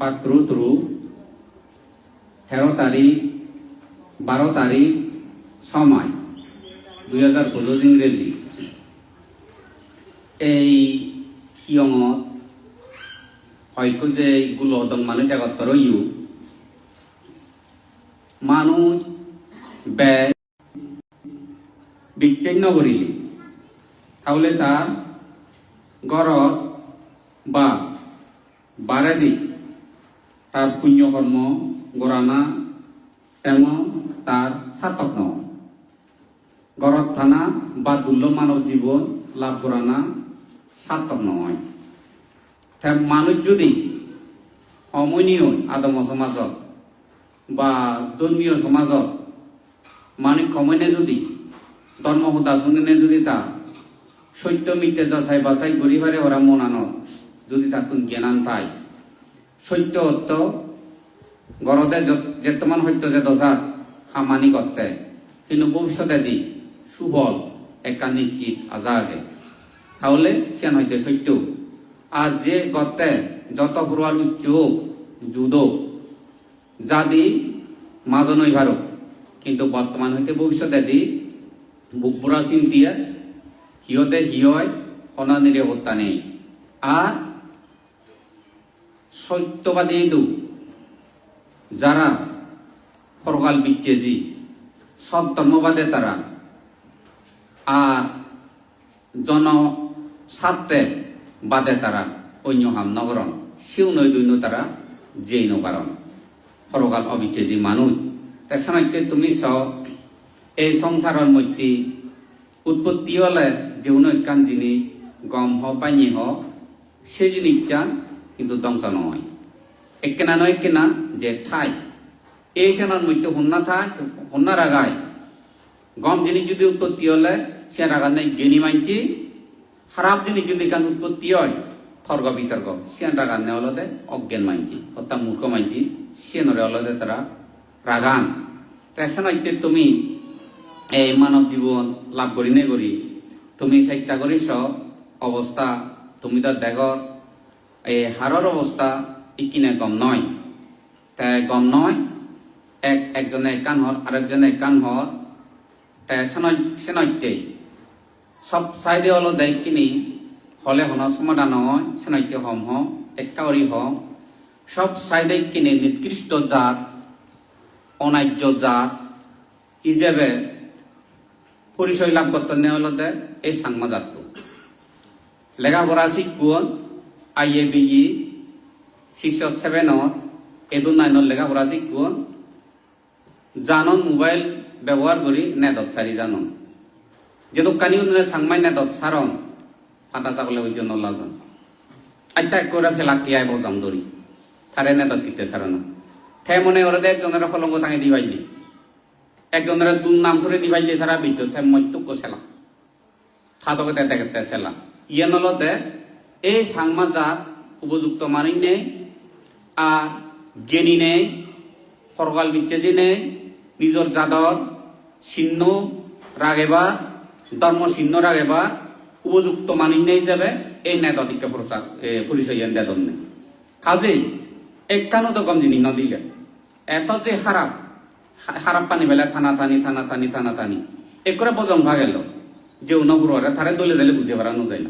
পাত্র ত্রু তেরো তারিখ, বারো তারিখ, সময়। দুই হাজার পঁচিশ ইংরেজি। এই সিয়ঙত হয়তো যে এইগুলো দং মানুষ একাত্তর ইউ। মানুষ ব্যয় বিচ্ছিন্ন করিলে, তাহলে তার গরত বা বারে দিক তার পুণ্যকর্ম গড়ানা এবং তার সাতক নয় গরত থানা বা দুর্ল মানব জীবন, লাভ করানা সাতক নয় মানুষ যদি অমনীয় আদম সমাজত বা ধর্মীয় সমাজত মানুষ কমনে যদি, ধর্ম সদা শুনিনে যদি তা সত্য মিথ্যে যাচাই বাছাই করিবারে ওরা মনানত যদি তাকুন জ্ঞানান পায়। সত্য অর্থ গরতে যেতমান সত্য যে দশাত সামানি করতে কিন্তু ভবিষ্যতে দি সুবল একা নিশ্চিত আজাগে তাহলে সেন হইতে সত্য। আর যে করতে যত পুরাল উচ্চ যুদ, যা দি মাজনই ভারত কিন্তু বর্তমান হইতে ভবিষ্যতে দি বুকপুরা চিন্তিয়া, সিহঁতে সিহঁই সনানিৰে হত্যা নেই। আর সত্যবাদী দু। যারা ফরকাল বিচ্ছেজি সব ধর্মবাদে তারা। আর জন স্বার্থে বাদে তারা অন্য হাম নগরণ। সিউ নই দুইনো তারা যেই নকারণ ফরকাল অবিচ্ছেজি মানুষ। তেসানাইতে তুমি চ এই সংসারের মধ্যে উৎপত্তি হলে যে একখান জিনিস গম হ পাইনি হ সে জিনিস চান কিন্তু ধ্বংস নয়। একেনা নয় কেনা যে ঠাই। এই সেনার মধ্যে হন্যা থাক হন্যা রাগায়। গম জিনিস যদি উৎপত্তি হলে, সে রাগা নেই জ্ঞানী মানছি খারাপ জিনিস যদি কান উৎপত্তি হয়, থর্গ বিতর্ক সে রাগা নে হলদে, অজ্ঞান মানছি অর্থাৎ মূর্খ মানছি সে নরে হলদে তারা রাগান। তেসনাইতে তুমি, এই মানব জীবন লাভ করি নে করি। তুমি চেষ্টা কৰিছ অৱস্থা তুমি তাত দেখ এই হাৰৰ অৱস্থা ইকিনে গম নয়। তাই গম নয়, এক একজনে একান হল, আরেকজনে একান হল। তাই সেনৈতে সব সাইডে হলো দেশখিনি, হলে হন সমাধান হয় সেনৈতে হম হ একাউরি হ সব সাইডে কিনে নিকৃষ্ট জাত অনার্য জাত হিসেবে পরিচয় লাভ করতে নেওয়ালতে এই সাংমা জাতটো লেখাপড়া শিকুন আই এ বি ই সিক্স সেভেনত এদু নাইনত লেখাপড়া শিকুন জানন মোবাইল ব্যবহার করি নেটত সারি জানন। যে দোকানি সাংমাই নেটত সারন ফাটা চাকলে ওই জন্য লাজন আচ্ছা করে ফেলা কি আইব জাম ধরি তারে নেটত কিতে সারানো ঠে মনে ওরা একজনের ফলঙ্গ থাঙে দিবাইলি একজনের দুন নাম করে দিবাইলি সারা ঠে মত্যুক সেলা সাধকে তেতে কেতে সেলা ইয়ে নলতে এই সাংমা জাত উপযুক্ত মানি নেই, আর জ্ঞানী নেই, সরকাল বিচ্ছেজি নেই, নিজের জাদর চিহ্ন রাগেবা ধর্ম চিহ্ন রাগেবা উপযুক্ত মানি নেই যাবে এই নেতাদিকে প্রচার পরিচয় দেদন নেই কাজেই একখানো তো কম জিনিস নদিলে এত যে খারাপ খারাপ পানি বেলা থানা থানি থানা থানি থানা থানি, একরে বজন ভাগেল, যে উনপুরে তারে দলে দলে বুঝে বেড়ানো যায়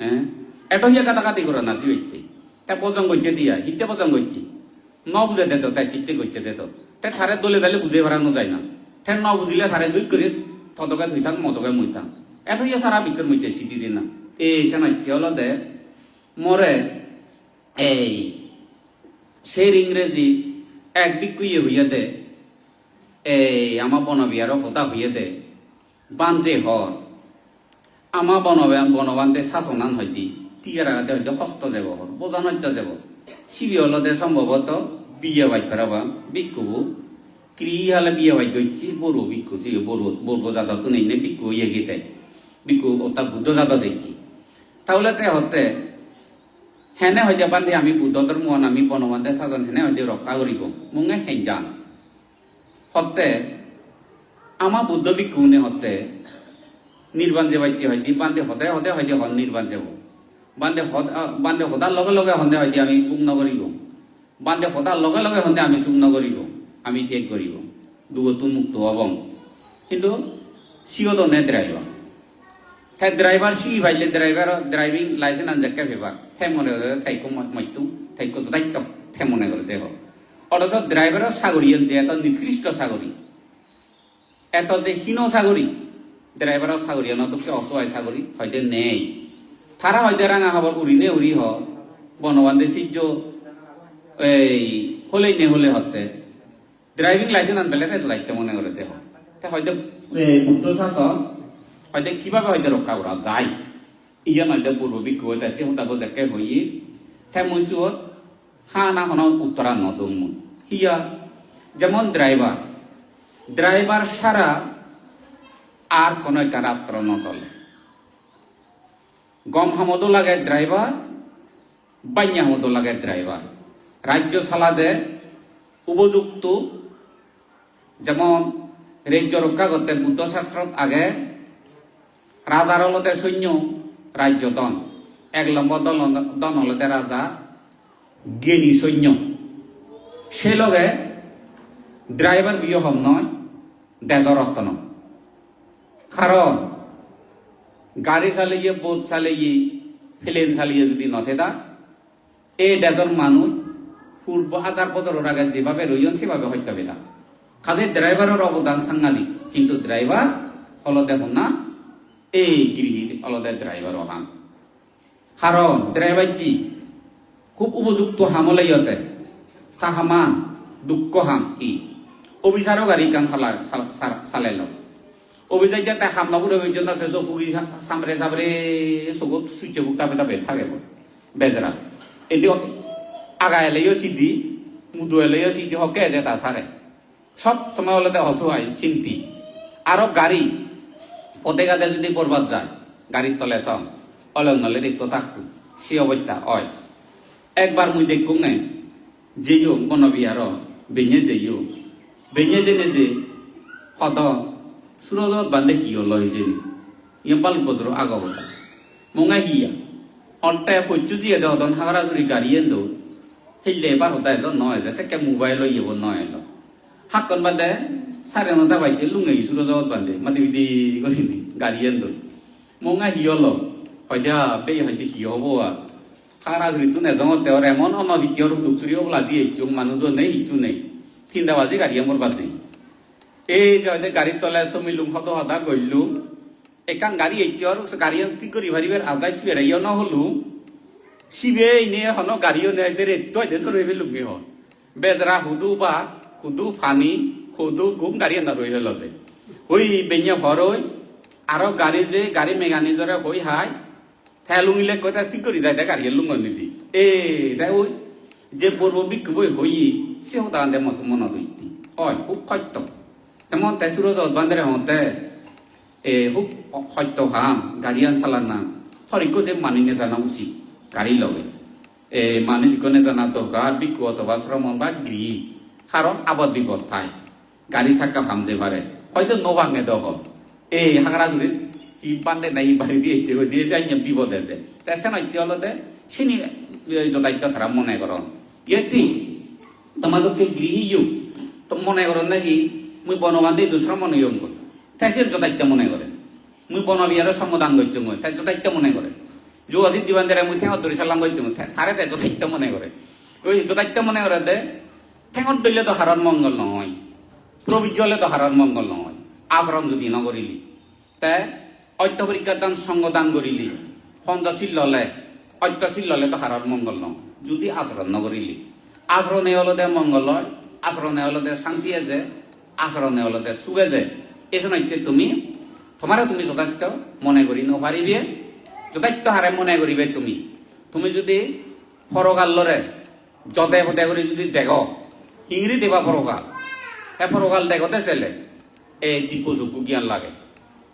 হ্যাঁ? এত হিয়া কাটাকাটি করে না জিওইতে তা বজন করছে দিয়া, হিতে বজন করছি ন বুঝে দেত তাই চিত্তে করছে তে। থারে দলে দলে বুঝে বেড়ানো যায় না। ঠেন ন বুঝিলে থারে দুই করে থদকে ধুইতাম মদকে মুইতাম। এত হিয়া সারা বিচর মুইতে সিটি দিন না। এই সেনাইতে হলো দে? মরে, এই সেই ইংরেজি এক বিকুইয়ে হইয়া দে। এই আমার বনবিয়ারও কথা হইয়া দে। বান্ধে হর। আমার বনবে বনবান্ধে শাসনান হইতি। টিয়ার হয়তো হস্ত যাব হইতে যাব। শিবি হলদে সম্ভবত বিয়ে বাই ফেরাবা বিক্ষুবু ক্রি হালে বিয়ে বাই গইছি বড়ো বিক্ষু সি বড়ো, বড় জাদা তো নেই বিক্ষু হইয়া গেতে বিক্ষু ওটা বুদ্ধ জাদা দেখছি তাহলে তে হতে হেনে হইতে বান্ধে, আমি বুদ্ধ ধর্ম আমি বনবান্ধে সাজন হেনে হইতে রক্ষা করিব মুঙে হেন যান হতে আমার বুদ্ধ ভিক্ষুনে হতে নির্বাণ যে বাইতে হয় দি বান্ধে হতে হতে হয়তো হন নির্বাণ যাব। বান্ধে বান্ধে হতার লগে লগে হন্দে হয়তো আমি বুক নগরিব বান্ধে ফটাৰ লগে লগে সন্ধিয়া আমি চুপ নকৰিব আমি ঠিক কৰিব। দুগতো মুক্ত হবং। কিন্তু সিওতো নে ড্রাইভার তাই ড্রাইভার সিগি ভাইলে ড্রাইভার ড্রাইভিং লাইসেন্স আনজাকে ফেবার তাই মনে করে তাইকো মাইতু তাইকো দায়িত্ব তাই মনে করে দেহ। অথচ ড্রাইভারের সাগরী যে এত নিকৃষ্ট সাগরী এত যে হীন সাগরী ড্রাইভারের সাগরী নতুনকে অসহায় সাগরী হয়তো নেই। তারা হয়তো রাঙা খবর উড়ি নে উড়ি হ বনবান্ধে সিজ্জ এই হলেই নে হলে হচ্ছে ড্রাইভিং লাইসেন্স আনবেলে তাই দায়িত্ব মনে করে দেহ হয়তো বুদ্ধ শাসন হয়তো কীভাবে হয়তো রক্ষা করা যায় ইজন হয়তো পূর্ব বিক্ষোভ আছে হতাব দেখে হই হ্যাঁ মুসুত হা না হন উত্তরা নদম হিয়া যেমন ড্রাইভার ড্রাইভার সারা আর কোন একটা রাস্তা নচলে গম হামদও লাগে ড্রাইভার বাইয়া হামদও লাগে ড্রাইভার। রাজ্য চালাদে উপযুক্ত যেমন রাজ্য রক্ষা করতে বুদ্ধ শাস্ত্রত আগে রাজার হলতে সৈন্য রাজ্য দন, এক নম্বর দল দন হলতে রাজা জ্ঞানী সৈন্য। সে লগে ড্রাইভার বিয়ে হম নয় দেজর অর্থ কারণ গাড়ি চালিয়ে বোট চালিয়ে প্লেন চালিয়ে যদি নথেদা এই ডেজর মানুষ পূর্ব হাজার বছরের আগে যেভাবে রইন সেভাবে হত্যা বেদা। কাজে ড্রাইভারের অবদান সাংঘাতিক কিন্তু ড্রাইভার হলো দেখুন না এই গৃহীর অলদে ড্রাইভার হাম কারণ ড্রাইভার জি খুব উপযুক্ত হামলাইয়তে তাহামান দুঃখ হাম কি। অফিসারও গাড়ি কান চালা চালাইল অভিযান যাতে হামলাপুরে হয়েছে তাতে জপুগি সামরে সামরে চকুত সূর্য বুক তাপে তাপে থাকে বেজরা। এটি আগা এলেও সিদ্ধি, মুদু এলেও সিদ্ধি, হকে যে তা সারে। সব সময় হলে হসুয়াই চিন্তি আরও গাড়ি পথে গাতে যদি বরবাদ যায়, গাড়ির তলে সম অলং নলে দেখতো থাকতো, সে অবস্থা হয়। একবার মুই দেখুম নে, যেইও বনবিয়ার বেñে যেইও। বেñে জেনে যে, সদ সুরজত বান্ধে হিয় লয় যেনি ইয়ে বাল বজর আগবতা মঙা হিয়া অট্টাই সহ্য জিয়ে দেহ দন হাগরা জুড়ি গাড়ি এন্দো হিলে এবার হতা এজন নয় যে সেকে মোবাইল ইয়ে নয় এলো হাক্কন বাদে সাড়ে নটা বাজছে লুঙে সুরজত বান্ধে মাতি বিদি করিনি গাড়ি এন্দো মঙা হিয়ল হয়দা বে হয়তো হিয় হব আর হাগরা জুড়ি তো নেজঙত তেওঁৰ এমন হুদুক চুরি অবলা দিয়ে ইচ্ছু মানুহজন নেই ইচ্ছু নেই তিনটা বাজে গাড়ি আমার বাজে এই যে গাড়ির তলায় চমিলুম হত হতা গইলু একান গাড়ি এইছি আর গাড়ি কি করি ভারিবার আজাই ফিরাইও ন হলু সিবে ইনে হন গাড়িও নেই দে রেত দে ধরে লুঙ্গি হন। বেজরা হুদু বা হুদু ফানি হুদু গুম গাড়ি না রই হল দে ওই বেঞ্জা ভরই আরও গাড়ি যে গাড়ি মেগানি জরে হই হাই থাই লুঙ্গিলে কয়টা ঠিক করি যায় গাড়ি লুঙ্গ নিদি এ তাই ওই যে পূর্ব বিক্ষোভ হই সে হতা দে মন দইতি হয় খুব সত্য তেমন তাই সুরজ বান্ধে হতে এ খুব সত্য হাম গাড়িয়ান চালান নাম হরিকো যে মানিনে জানা উচিত গাড়ি লগে এ মানি যিকনে জানা দরকার বিক্ষু অথবা শ্রমণ বা গৃহী কারণ আবদ বিপদ থাই গাড়ি চাকা ভামজে পারে হয়তো নভাঙে দহ এই হাগরা জুড়ে ই বান্ধে নাই বাড়ি দিয়েছে ওই দিয়ে যাই বিপদ আছে তাই সে নয় হলতে সিনি যথার্থ তারা মনে করন ইয়ে তোমাদেরকে গৃহী তো মনে করেন নাকি মুই বনবান্ধে দুসরা মনে ইয়ম করি তাই সে যথার্থ মনে করে। মুই বনবিহারের সমাধান করছি মই, তাই যথার্থ মনে করে যো অজিত দিবান দেয় মুই ঠেঙত ধরি চালাম করছি মই তারে তাই যথার্থ মনে করে ওই যথার্থ মনে করে দে ঠেঙত ধরলে তো হারার মঙ্গল নহয় প্রবীর্য হলে তো হারার মঙ্গল নহয়। আচরণ যদি নকরিলি তে অত্য পরীক্ষার দান সঙ্গ দান করিলি সঞ্জশীল ললে অত্যশীল ললে তো হারার মঙ্গল নহয়। যদি আচরণ নকরিলি আচরণে হলো দে মঙ্গল হয় আচরণে হলো দে শান্তি আছে। আচরণে দে সুখে যে, এই সময় তুমি তোমারও তুমি যথেষ্ট মনে করি নপারিবে যথার্থ হারে মনে করিবে তুমি। তুমি যদি ফরকালরে যতে পতে করে যদি দেখ ইংরি দেবা ফরকাল এ ফরকাল দেখতে ছেলে এই দিব্যচক্ষু জ্ঞান লাগে।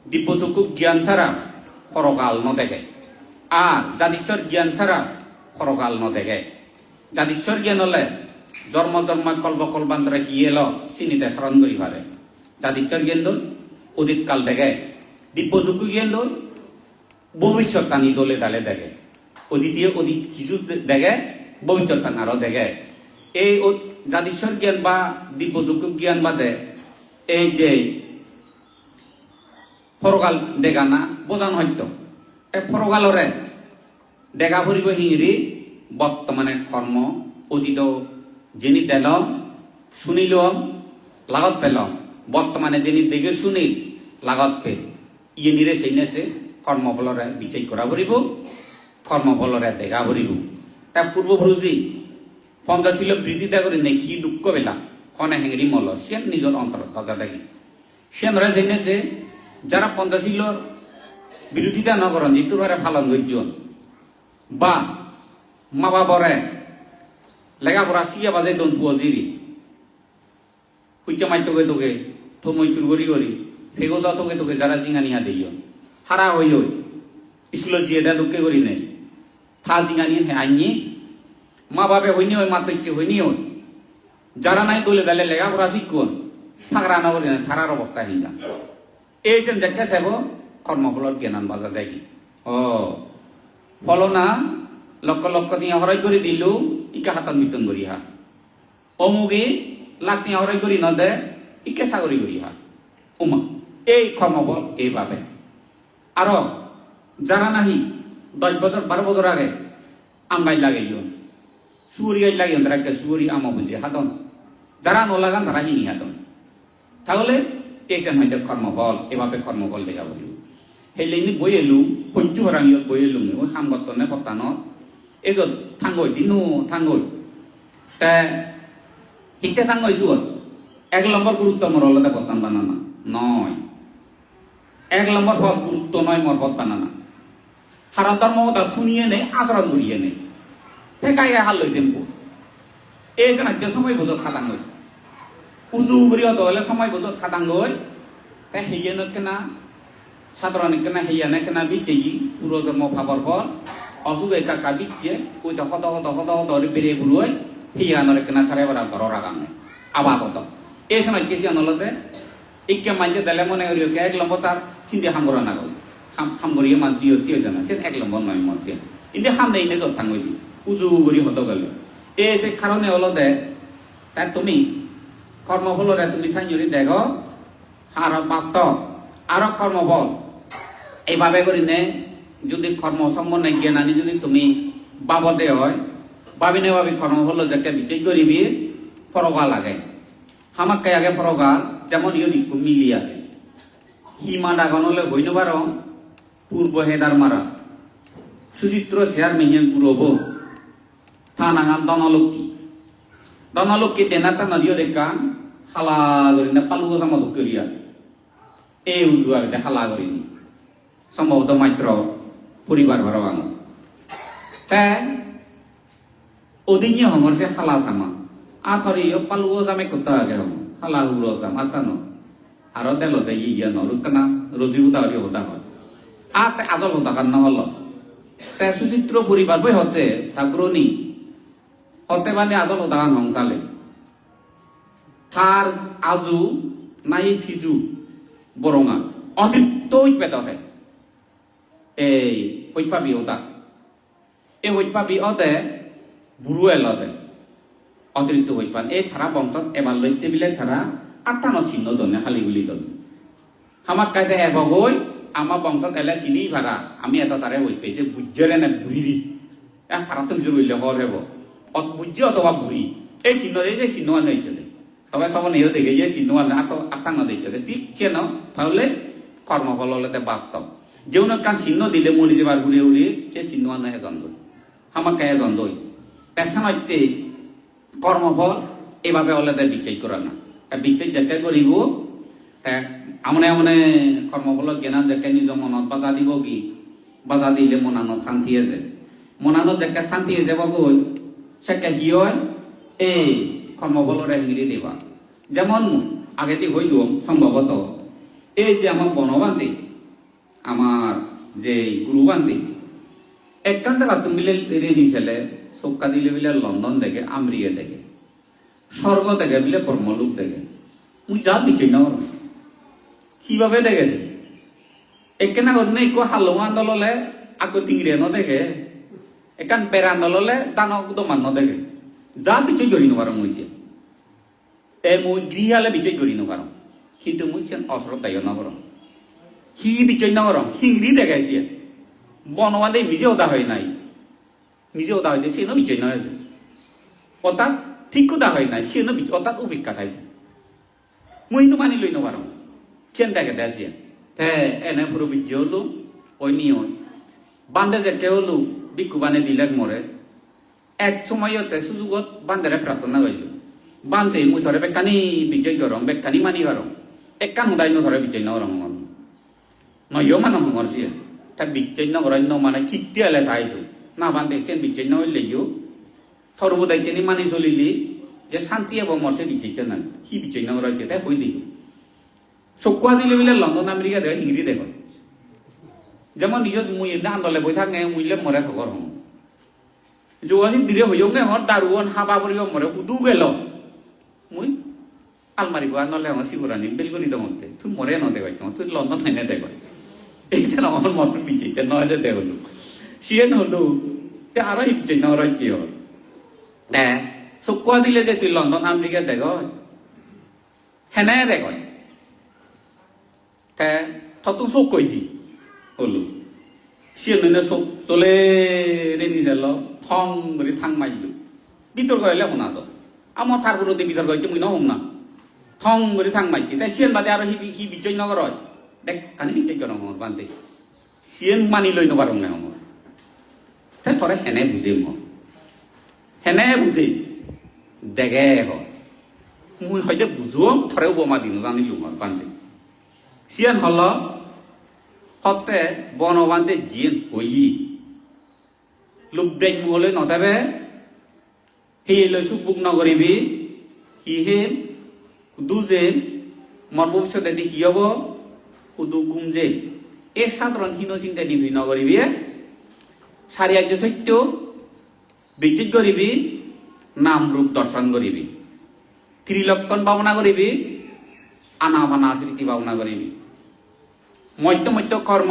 দিব্যচক্ষু জ্ঞান ছাড়া ফরকাল নদেখে। আর জাদিশ্বর জ্ঞান ছাড়া ফরকাল নদেখে। জাদিশ্বর জ্ঞান হলে জন্ম জন্ম কল্প কল্পান্তরে হিয়েল চিনিতে স্মরণ করি পারে জাদিশ্বর জ্ঞান দল অতীত কাল দেখে জ্ঞান দল ভবিষ্যৎ টানি দলে ডালে দেখে অতীতীয় অতীত কিছু দেখে ভবিষ্যৎ টান আরও দেখে এই জাতিস্বর জ্ঞান বা দিব্যযোগ্য জ্ঞান বাদে, এই যে ফরগাল দেগা না বোঝান হয়তো এই ফরগালরে দেখা ফুরিব হিঁড়ি বর্তমানে কর্ম অতীত যিনি দিলম, শুনিলম, লাগত পেলম। বর্তমানে যিনি দেখে শুনি লাগত পে ইয়ে নিরে সেই নেছে কর্মফলরে বিচাই করা ফুরিব কর্মফলরে দেখা ফুরিব তা পূর্বপুরুষী পঞ্চা ছিল বৃদ্ধিতা করে নেই সি দুঃখ বেলা, কনে হেঙ্গি মল সে নিজের অন্তর কথা দেখি সে নরে সেই নেছে যারা পঞ্চাশীলর বিরোধিতা নকরণ যিটো হারে ফালন গর্জন বা মা বাবরে লেখাপড়া শিয়া বাজে দন পুয়াজিরি হুইচা মাইতো গে তোকে থমই চুর করি করি ফেগো যা তোকে তোকে যারা জিঙা নিহা দিও হারা হই হই জিয়ে দা দুঃখে করি নেই থা জিঙা নিয়ে হে আইনি মা বাপে হইনি ওই মাতো ইচ্ছে হইনি ওই যারা নাই দলে দালে লেখাপড়া শিখুন ফাঁকরা না করি না থারার অবস্থা হিন্দা এই যে দেখে চাইব কর্মফলত জ্ঞানান বাজার দেখি ও ফলো না লক্ষ লক্ষ দিয়ে হরাই করে দিলু ইকা হাতান বিতন করি হা অমুগি দিয়ে হরাই করি ন দে ইকে সাগরি করি হা উমা, এই কর্মফল এইভাবে আর যারা নাহি দশ বছর বারো বছর আগে আমগাই লাগাইও সুরি গাই লাগিও তারা কে সুরি আমা বুঝে হাতন যারা নলাগান তারা হিনি হাতন তাহলে এইজন হয়তো কর্মফল এভাবে কর্মফল দেখা বলিব সেই বই এলুম ওই সাংগঠনে পতানত এজত থাঙ্গই দিনু থাঙ্গই তে ইতে থাঙ্গই সুত এক নম্বর গুরুত্ব মোর হলতে পতান বানানা নয় এক নম্বর পদ গুরুত্ব নয় মোর পদ বানানা হারা ধর্মতা শুনিয়ে নেই আচরণ করিয়ে নেই ঠেকাই হাল লই দেব এই যে নাট্য সময় বুঝত খাতাং হই উজু করি হলে সময় বুঝত খাতাং হই তে হেয়ে কেনা সাধারণ কেনা হেয়া নে কেনা বিচেই পুরো জন্ম পর অসুখ একা কা বিচে কই তো হত হত হত হত রে বেরে বুলুই হিয়া নরে কেনা সারে বরা ধর রাগাং আবাদ হতো এই সময় কেসি আনলতে? ইকে মানতে দিলে মনে করি কে এক লম্ব তার চিন্তা হামগরা না গল হাম হামগরিয়ে মান জিও তিও জানা সে এক লম্ব নয় মতে ইন্দে হাম দেই নে জত থাঙ্গই দি, উজু করি হত গেল। এই যে কারণে হলো তাই তুমি কর্মফলরে তুমি সাইজুরি দেখো আর বাস্তব আর কর্মবল এইভাবে করি নে যদি কর্ম সম্বন্ধে জ্ঞান আনি যদি তুমি বাবদে হয় ভাবি নে ভাবি কর্মফল যাকে বিচার করিবি ফরগা লাগে। হামাকে আগে ফরগা যেমন ইয়ে দিকু মিলি আগে হিমা ডাগনলে হইন পার পূর্ব হেদার মারা সুচিত্র চেয়ার মেয়ে গুরব থানাঙা দনলক্ষী দনলক্ষী দেনাটা নদীয় দেখা হালা করি না পালু সামা করিয়া এই আগে হালা করিনি সম্ভবত মাত্র পরিবার ভাড়া আঙ তে ওদিন হমর সে হালা সামা আথরি পালু জামে কত আগে হম হালা হুর জাম আতানো আর দেল দে ইয়া নরুকনা রজি উদা হরি হতা হয়। আতে আজল হতা কান হল তে সুচিত্র পরিবার বই হতে ঠাকুরনি হতে মানে আজল হতা কান হংসালে থার আজু, নাই ফিজু বরঙা অতিরিক্ত পেট হয় এই হৈপাবি ওটা এই হৈপাবি অতে বুড়ো এলতে অতিরিক্ত হৈপান এই থারা বংশত এবার লৈতে বিলে থারা আটানো চিহ্ন দনে হালি গুলি দন আমার কাছে এবগৈ আমার বংশত এলে চিনি ভাড়া আমি এটা তারে হই পেয়েছে বুঝলে না বুড়ি এক থারা তুমি জোর হইলে হর হেব বুঝছে অথবা বুড়ি এই চিহ্ন এই যে চিহ্ন আনে হয়েছে তবে সব নিয়ে দেখে যে চিহ্ন আনে আত আটানো দিচ্ছে ঠিক চেন তাহলে কর্মফল হলে বাস্তব চিহ্ন দিলে মরি যাবার ঘুরে উড়ি সে চিহ্ন আনে এজন দই আমাকে এজন দই পেছানতে কর্মফল এভাবে হলে বিচাই করে না বিচাই যাকে করিব আমনে আমনে কর্মফল জ্ঞান যাকে নিজ মনত বাজা দিব কি? বাজা দিলে মনানত শান্তি আছে। মনানত যাকে শান্তি আছে বাবুই সেকে কি এই কর্মফলরে হিঁড়ি দেবা যেমন আগেতে হইল সম্ভবত এই যে আমার বনবান্তি আমার যে গুরুবান্তি একখান জায়গা তুমি রেডি ছেলে সক্কা দিলে বিলে লন্ডন দেখে আমরিয়ে দেখে স্বর্গ দেখে বিলে কর্মলোক দেখে। মুই যা দিচ্ছি না কীভাবে দেখে দে একেনা করনে একো হালুয়া দললে, আকো তিংরে ন দেখে, একান পেরা দললে দান দমান ন দেখে। যা বিচয় গড়ি নপারো মুইছে এ, মুই গৃহালে বিচয় গড়ি নপারো কিন্তু মুই সেন অশ্রদ্ধায় নগর হি বিচয় নগর হিংরি দেখাইছে বনবাদে নিজে ওদা হয় নাই নিজে ওদা হইতে সে বিচয় নয় আছে অর্থাৎ ঠিক কথা হয় নাই সে অর্থাৎ অভিজ্ঞতা থাকবে মুই নো মানি লই নপারো কেন দেখে দেখিয়ে তে এনে পুরো বিজ্ঞ হলো ওই নিয় বান্ধে যে কেউ হলো বিকু বানে দিলেক মরে এক সময়তে সুযোগত বান্ধেরে প্রার্থনা করিল বান্ধে মুই ধরে বেকানি বিজয় গরম বেকানি মানি গরম একান হুদাই ন ধরে বিজয় নরম নয় মানে হঙর সিয়ে তা বিজয় নগরাই ন মানে কিতিয়ালে তাইতো না বান্ধে সেন বিজয় নইলেও থরবুদাই চেনি মানি চলিলি যে শান্তি এবং মরছে বিজয় না সি বিজয় নগরাই তাই হই দিল চকুয়া দিলে বলে লন্ডন আমেরিকা দেখ ইংরি দেখ যেমন নিজত মুই এদিন আন্দোলনে বই থাকে মুইলে মরে খবর হম যোগাযোগ দিলে হইও নে হর দারুয়ন হাবা পরিব মরে উদু গেল মুই আলমারি বই আন্দোলনে আমার শিবরানি বেলগুড়ি দমতে তুই মরে ন দেখ তুই লন্ডন নাই দেখ এই যে আমার মত বিচেছে নয় যে দেখ সিয়ে নহলো তে আরও ইপচে নর কি হল তে চকুয়া দিলে যে তুই লন্ডন আমেরিকা দেখ হেনে দেখ তে থতু চোখ কৈ দি? হলো। সিয়ে চোখ চলে রে নিজে ল থং করে থাং মারিল বিতর্ক হইলে শোনা তো। আমার তার বিরুদ্ধে বিতর্ক হয়েছে মুই নহম না। থং করে থাং মারছি তাই সিয়েন বাদে আর হি হি বিজয় নগর হয়। দেখ কানি বিজয় কর আমার বান্ধে সিয়েন মানি লই নবার না আমার তাই থরে হেনে বুঝে ম হেনে বুঝে দেগে হ। মুই হয়তো বুঝো থরে উপমা দিন জানিলো আমার বান্ধে সিয়ান হল, সতে বনবান্ধে জিয়েন হই লুবডাই মুহলে নদাবে। সেই লৈ চুকবুক নকৰিবি। সিহে সুদু যে মোৰ ভৱিষ্যতে দি সি হ'ব। সুদু গুম যে এই সাধারণ হীন চিন্তা দিবি নকৰিবি চাৰিয়াৰ্য সত্য বিদ্যুৎ কৰিবি নাম ৰূপ দৰ্শন কৰিবি ত্ৰিলক্ষণ ভাৱনা কৰিবি আনা বানা স্মৃতি ভাৱনা কৰিবি মধ্য মধ্য কৰ্ম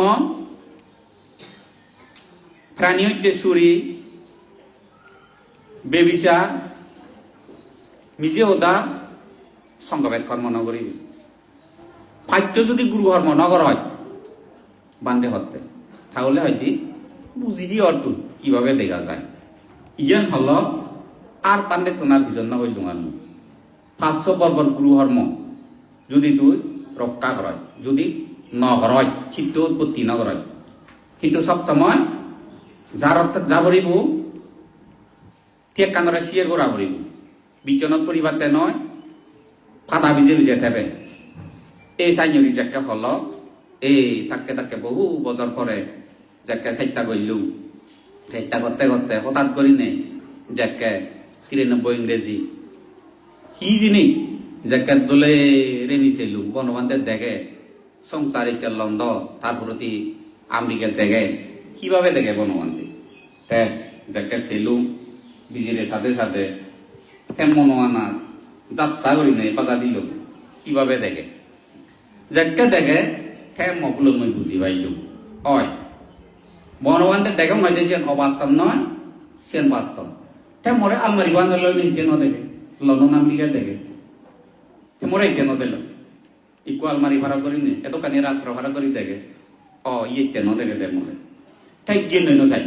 প্রাণী হইতে চুরি বেবিচার নিজে ওদা সংগবেদ কর্ম নগরী পাঠ্য যদি গুরু কর্ম নগর হয় বান্ধে হতে তাহলে হয়তো বুঝিবি অর্থ কীভাবে দেখা যায়। ইয়ান হল, আর পান্ডে তোনার বিজন্য হইল আর পাঁচশো বর্বর গুরু কর্ম যদি তুই রক্ষা করয় যদি নগরয় চিত্ত উৎপত্তি নগরয় কিন্তু সব সময় যার অর্থাৎ যা বলিব টেক কান্দরে সিয়ের গোড়া বলিব বিচনত পরিবারতে নয় ফাটা বিজে বিজে থাকবে এই চাইনি যাকে হল, এই তাকে তাকে বহু বছর পরে যাকে চাইটা করলু চাইটা করতে করতে হঠাৎ করি নে যাকে তিরানব্বই ইংরেজি কি জিনি যাকে দোলে রেনিছিলু বনবান্ধে দেখে সংসার লন্দ তার প্রতি আমেরিকার দেখে। কীভাবে দেখে বনবান্ধে তে যাকে সেলুম বিজিরে সাথে সাথে কেমন আনা যাত্রা করি নেই বাজা দিল। কীভাবে দেখে? যাকে দেখে হে মকল মই বুঝি পাইলু হয় বনবান্ধে দেখে হয়তো সেন অবাস্তব নয় সেন বাস্তব তে মরে আলমারি বান্ধব লই কেন দেখে লন্ডন আমেরিকা দেখে তে মরে কেন দিল ইকু আলমারি ভাড়া করি নে এত কানি রাস্তা ভাড়া করি দেখে অ ইয়ে কেন দেখে দে মরে তাই গেন ন যাই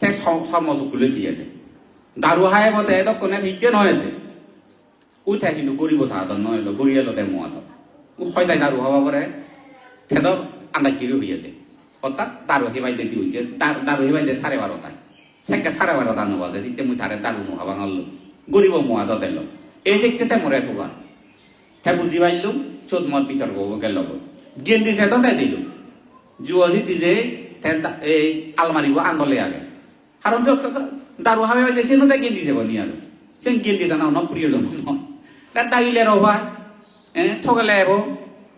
তাই সমস খুলে চিয়ে দে দারু হায় মতে এত কোনে ঠিকে নয়েছে উঠে কিন্তু গরিব থাকা নয় গড়িয়ে লতে মোয়া তো তাই দারু হওয়া পরে খেদ আন্দাজ চিরি হইয়ে দে অর্থাৎ দারু হেবাই দিতে হইছে দারু হেবাই দে সাড়ে বারোটায় সেকে সাড়ে বারোটা নবাজে সিতে মুই তারে দারু মোহা বাঙাল। গরিব মোয়া তো দিল এই যে তে মরে থাকা। হ্যাঁ বুঝি পারলুম চোদ মত বিতর্ক গেল গেন দিছে তো তাই দিল জুয়াজি দিছে এই আলমারি আন্দোলে আগে। কারণ দারু হাবে বাইতে সে তাই গেন দিছে বনি আর সে গেন দিছে না প্রিয়জন তার দাগিলে রবা হ্যাঁ ঠকালে এব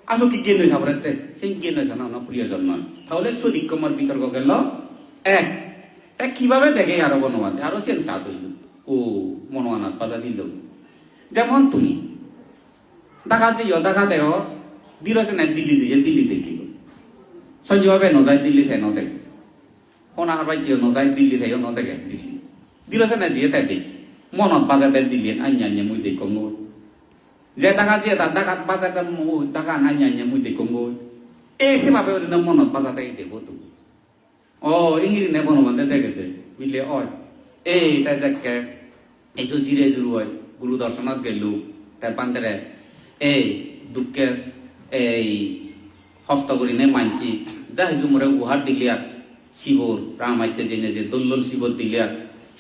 আসো কি গেন দিছে আবার সে গেন দিছে না প্রিয়জন নয় তাহলে সদিক কমর বিতর্ক গেল এক এক কীভাবে দেখে আরও বনবাদে আরও সেন সাথ হইল ও মনোয়ানাত পাতা দিল যেমন তুমি। দেখা যে দেখা দেহ দিরচনা দিল্লি যে দিল্লি দেখি সঞ্জীভাবে নজাই দিল্লি থাকে নদেখ সোনা হারবাই যে নজাই দিল্লি থাকে নদেখে দিল্লি। দিরচনা যে তাই দেখ। মনত বাজাতে দিলেন আইন আইনে মুই দেখো যে টাকা দিয়ে তার টাকা বাজাতে টাকা আইন আইনে মুই দেখো মই এই সেভাবে ওর মনত বাজাতে দেব তুমি ও ইংরেজি নে বনবান্ধে দেখেতে বুঝলে অয় এইটা যাকে এই যে জিরে জুরু হয় গুরু দর্শনত গেলু তার পান্তারে এই দুঃখের এই হস্ত করি নে মানছি যা হিজু মোরে উহার দিলিয়া শিবর রামাইতে জেনে যে দল্লল শিবর দিলিয়া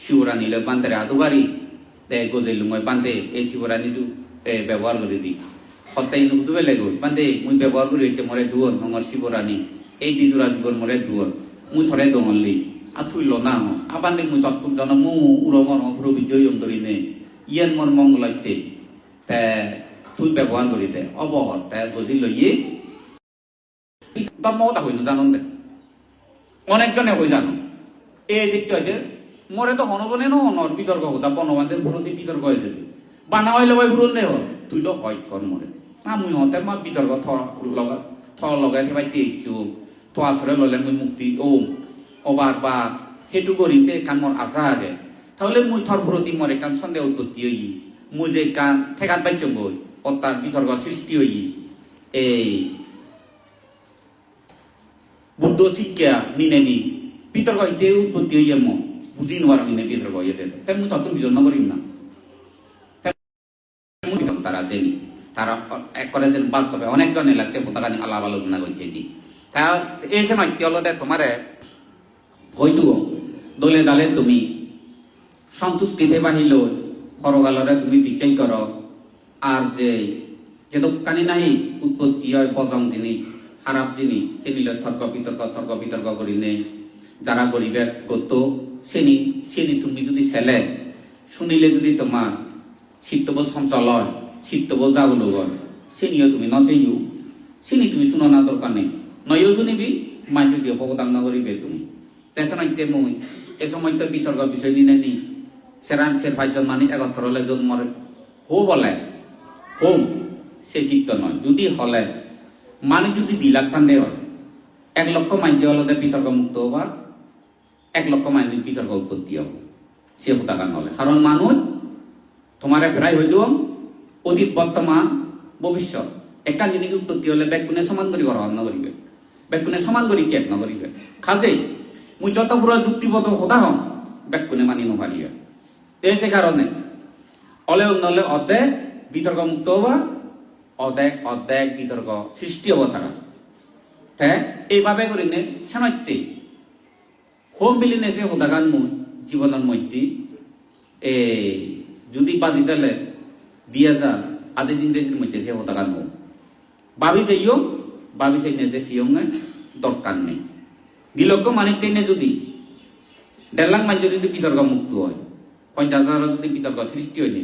শিবরানিলে বান্দারে আদুবারি দে গজেলু মই বান্ধে এই শিবরা শিবরানিটু ব্যবহার করে দি সত্তাই নুক দুবে লাগো বান্ধে মুই ব্যবহার করি হইতে মরে দুয়ন নঙর শিবরানি এই দিজুরা জীবন মরে দুয়ন মুই থরে দঙলি আর থুইল না আবান্দি মুই তৎপুর জন মু উড়মর অভ্র বিজয় অন্তরি নে। ইয়েন মর মঙ্গলাইতে তে, তুই ব্যবহার করি দে। অবহর তে গজিল ইয়ে ধর্মটা হইল জানন দে। অনেকজনে হই জানো। এই যে মরে তো হনজনে নো অনর বিতর্ক হতা। প্রতি বিতর্ক হয়েছে বানা হইলে ভাই তুই তো হয় কর না, মুই হতে মা বিতর্ক থ লগা থ থেবাই তেইছো থ আশ্রয় ললে মুই মুক্তি ওম অবার বা সেইটো করি যে কান মোর আশা আগে তাহলে মুই থর প্রতি মরে কান সন্দেহ উৎপত্তি হই মুই যে কান ঠেকাত পাইছ বই অত্যার বিতর্ক সৃষ্টি হই এই, বুদ্ধ শিক্ষা নিনে নি। বিতর্ক হইতে উৎপত্তি হইয়া ম বুঝি নোয়ার হইনে বিতর্ক হইয়া তাই মুই তত বিজন নকরিম না। মুই তারা এক করে যেন বাস্তবে অনেকজনে লাগছে পতাকা আলাপ আলোচনা করছে দি তা এই সময় তেওঁলোকে তোমারে হয়তো দলে দালে তুমি সন্তুষ্টিতে বাহিল সরকালরে তুমি বিচাই কর। আর যে যে দোকানি নাই উৎপত্তি হয় পজম জিনিস খারাপ জিনিস চেনিলে তর্ক বিতর্ক তর্ক বিতর্ক করি নে। যারা গরিবে গত সেনি সেনি তুমি যদি ছেলে, শুনিলে যদি তোমার চিত্তব সঞ্চল হয়। চিত্তব জাগলো হয় সেনিও তুমি নচেইও সেনি তুমি শুনো না, দরকার নেই। নয়ও শুনিবি মাই যদি অপদান না করিবে তুমি। তেসন আইতে মই, এ সময় তো বিতর্ক বিষয় নিনে নি। সেরান সের ভাইজন মানে একত্র হলে জন্মর হো বলে হোম সে চিত্ত নয়, যদি হলে। মানে যদি দুই লাখ টান দেওয়া এক লক্ষ মাইন্ড হলে বিতর্ক মুক্ত হবা এক লক্ষ মাইন্ড বিতর্ক উৎপত্তি হব। সে হতাকান হলে কারণ মানুষ, তোমারে ফেরাই হইল অতীত বর্তমান ভবিষ্যৎ একটা জিনিস উৎপত্তি হলে ব্যাগুণে সমান করি গ্রহণ নকরিবে ব্যাগুণে সমান করি ত্যাগ নকরিবে খাজেই মুই যত পুরা যুক্তিবদ্ধ হতা হম ব্যাকুনে মানি নপারিয়া এই যে কারণে অলে নলে অর্ধেক বিতর্ক মুক্ত হবা অর্ধেক অর্ধেক বিতর্ক সৃষ্টি হব তারা ঠিক এইভাবে করিনে সানত্যে, হোম বিলিনেছে সদাগান মুই জীবনের মধ্যে এ যদি বাজি দিলে দিয়ে যা আদি দেশের মধ্যে সে সদাগান মুখ ভাবি চাইও ভাবি চাই যে সিয়ং দরকার নেই দিলক্ষ মানিক টেনে যদি দেড় লাখ মানুষ যদি বিতর্ক মুক্ত হয় পঞ্চাশ হাজার যদি বিতর্ক সৃষ্টি হয়নি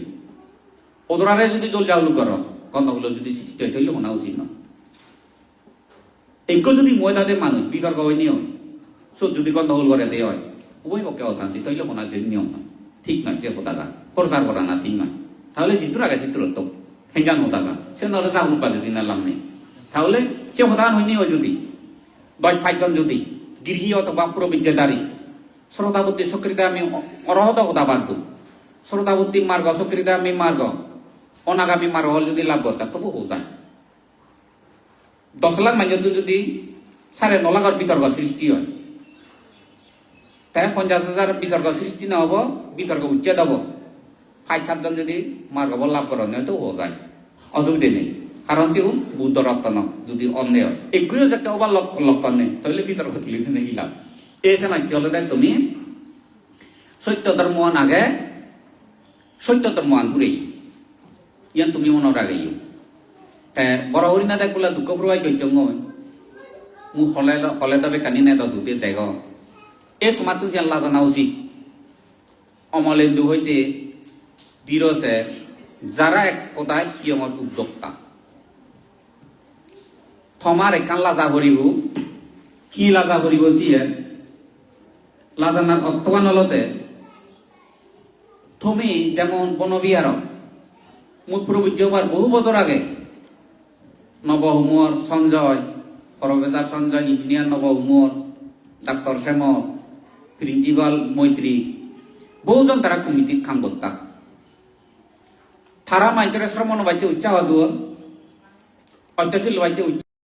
ওদরারে যদি জল জাউলু কর গন্ধগুলো যদি সৃষ্টি হয় তাহলে শোনা উচিত না এইজ্ঞ যদি ময়দাতে মানুষ বিতর্ক হয় সো যদি গন্ধগোল করে দেয় হয় উভয় পক্ষে অশান্তি তাইলে শোনা যে নিয়ম না ঠিক নয় সে হতাকা প্রচার করা না ঠিক নয় তাহলে চিত্র আগে চিত্র তো হেঙ্গান হতাকা সে নহলে চাউল বাজে দিন লাভ নেই। তাহলে সে হতাকান হয়নি হয় যদি। দশ পাঁচজন যদি। গৃহী অথবা প্রবিদ্যাদারী শ্রোতাবতী সক্রিয়তা আমি অরহত কথা বাদ দিম শ্রোতাবতী মার্গ সক্রিয়তা আমি মার্গ অনাগামী মার্গ হল যদি লাভ করতা তবু হো যায়। দশ লাখ মানুষ যদি সাড়ে ন লাখের বিতর্ক সৃষ্টি হয়, তাই পঞ্চাশ হাজার বিতর্ক সৃষ্টি না হব বিতর্ক উচ্ছেদ হব। পাঁচ সাতজন যদি মার্গ লাভ করেন তো হো যায়। অসুবিধে নেই। কারণ যে বুদ্ধ রত্ন যদি অন্য এগুলো যাতে অবার লক্ষণ নেই, তাহলে বিতর্ক তুলি দিনে হিলাম এই সময় কি হলো দেখ তুমি সত্য ধর্মান আগে সত্য ধর্মান ঘুরে ইয়ান তুমি মনের আগে বড় হরিণা দেখ বলে দুঃখ করছ মই মোক হলে হলে দাবে কানি নাই তো দুধে দেখ এ তোমার তো জানলা জানা উচিত। অমলেন্দু হইতে বীরসে যারা এক কথায় সিয়মর উদ্যোক্তা। থমার একান লাজা করিব কি লাজা করিব সিয়ে লাজানার অর্থবান হলতে তুমি যেমন বনবিহার মুখ প্রবুজ্য হবার বহু বছর আগে। নবহুমর সঞ্জয় প্রফেসর সঞ্জয় ইঞ্জিনিয়ার নবহুমর ডাক্তার শ্যামল প্রিন্সিপাল মৈত্রী বহুজন তারা কমিটির খাম করতা হারা মানুষের শ্রমণ বাজ্যে উৎসাহ দুয় অত্যাচার বাইতে উৎসাহ